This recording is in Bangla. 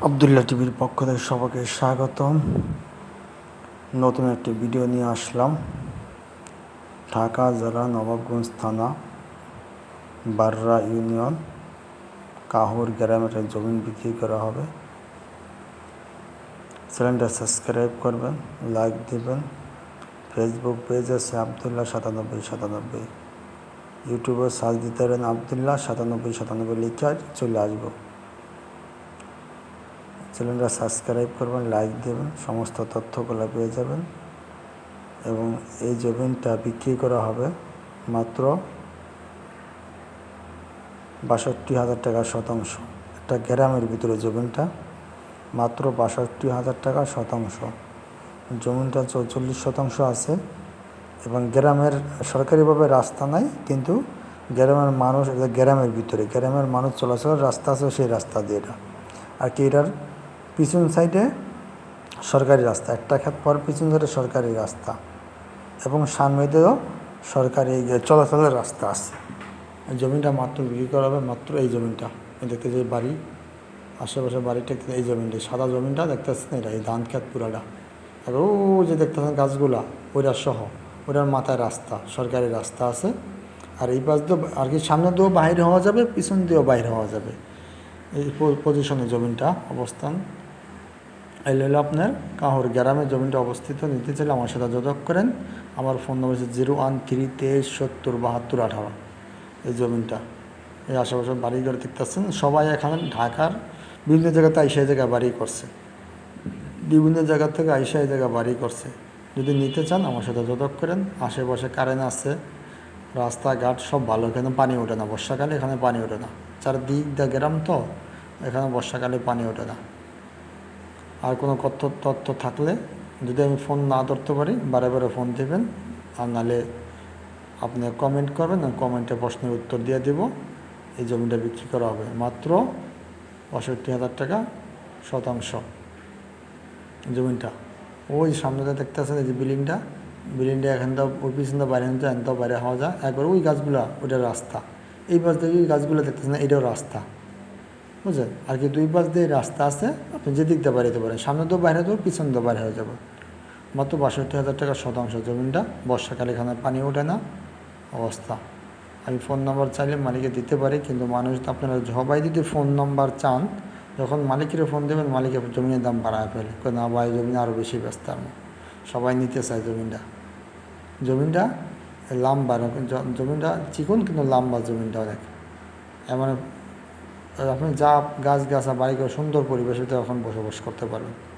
আবদুল্লাহ টিভির পক্ষ থেকে সবাইকে স্বাগতম। নতুন একটি ভিডিও নিয়ে আসলাম। ঢাকা জেলা নবাবগঞ্জ থানা, বাররা ইউনিয়ন, কাহুর গ্রামের এক জমি বিক্রি করা হবে। চ্যানেলটা সাবস্ক্রাইব করবেন, লাইক দিবেন। ফেসবুক পেজ আছে আবদুল্লাহ সাতানব্বই সাতানব্বই। ইউটিউবে সার্চ দিতে পারেন আবদুল্লাহ সাতানব্বই সাতানব্বই লিখে চলে আসব। চ্যানেলটা সাবস্ক্রাইব করবেন, লাইক দেবেন, সমস্ত তথ্যগুলো পেয়ে যাবেন। এবং এই জমিনটা বিক্রি করা হবে মাত্র বাষট্টি হাজার টাকা শতাংশ। একটা গ্রামের ভিতরে জমিনটা মাত্র বাষট্টি হাজার টাকা শতাংশ। জমিনটা চৌচল্লিশ শতাংশ আছে এবং গ্রামের সরকারিভাবে রাস্তা নাই, কিন্তু গ্রামের মানুষ গ্রামের ভিতরে, গ্রামের মানুষ চলাচলের রাস্তা আছে, সেই রাস্তা দিয়ে এটা। আর কি এটার পিছন সাইডে সরকারি রাস্তা, একটা ক্ষেত পর পিছন ধরে সরকারি রাস্তা এবং সামনেতেও সরকারি চলাচলের রাস্তা আছে। জমিটা মাত্র বিক্রি করা হবে, মাত্র এই জমিটা। দেখতে যে বাড়ি, আশেপাশে বাড়িটা এই জমিটা সাদা জমিটা দেখতেছেন এটা এই ধান ক্ষেত পুরাটা। আর ও যে দেখতেছেন গাছগুলা ওইটা সহ, ওইটার মাথায় রাস্তা, সরকারি রাস্তা আছে। আর এই পাশ দিয়ে আর কি সামনে দিয়েও বাইরে হওয়া যাবে, পিছন দিয়েও বাইরে হওয়া যাবে। এই পজিশনে জমিনটা অবস্থান। এই হলো আপনার কাহর গ্রামে জমিটা অবস্থিত, নিতে চাইলে আমার সাথে যোগাযোগ করেন। আমার ফোন নম্বর হচ্ছে জিরো ওয়ান থ্রি তেইশ সত্তর বাহাত্তর আঠারো। এই জমিনটা, এই আশেপাশে বাড়ি বাড়িঘর দেখতেছেন। সবাই এখানে ঢাকার বিভিন্ন জায়গাতে আইসা এই জায়গায় বাড়ি করছে। বিভিন্ন জায়গা থেকে আইসা এই জায়গায় বাড়ি করছে। যদি নিতে চান আমার সাথে যোগাযোগ করেন। আশেপাশে কারেন্ট আছে, রাস্তাঘাট সব ভালো। এখানে পানি ওঠে না, বর্ষাকালে এখানে পানি ওঠে না। চারদিক দা গ্রাম তো, এখানে বর্ষাকালে পানি ওঠে না। আর কোনো তথ্য তথ্য থাকলে যদি আমি ফোন না ধরতে পারি, বারে বারে ফোন দেবেন। আর নাহলে আপনি কমেন্ট করবেন, আমি কমেন্টে প্রশ্নের উত্তর দিয়ে দেব। এই জমিটা বিক্রি করা হবে। মাত্র পঁয়ষট্টি হাজার টাকা শতাংশ জমিটা। ওই সামনেটা দেখতে আছেন এই যে বিল্ডিংটা বিল্ডিংটা এখান থেকে ওই পিছনে বাইরে আনতে এনতেও বাইরে হওয়া যায়। একবার ওই গাছগুলা, ওইটা রাস্তা। এই পাশ ওই গাছগুলো দেখতেছেন, এটাও রাস্তা। বুঝলেন? আর কি দুই পাশ দিয়ে রাস্তা আছে, আপনি যেদিক দিয়ে বাড়িতে পারেন, সামনে তো বাইরে দেবো পিছন দিয়ে বাইরে হয়ে যাবে। মাত্র বাষট্টি হাজার টাকা শতাংশ জমিনটা বর্ষাকালে এখানে পানি ওঠে না, অবস্থা। আমি ফোন নাম্বার চাইলে মালিকে দিতে পারি, কিন্তু মানুষ তো আপনারা সবাই যদি ফোন নাম্বার চান, যখন মালিকের ফোন দেবেন মালিকের জমিনের দাম বাড়ায় ফেলে। না ভাই, জমিন আরও বেশি ব্যস্ত আমি সবাই নিতে চায় জমিনটা। জমিনটা লাম্বা জ- জমিনটা চিকন কিন্তু লাম্বা জমিনটা অনেক। এমন আপনি যা গাছ গাছা বাড়ি করে সুন্দর পরিবেশে এখন বসবাস করতে পারবেন।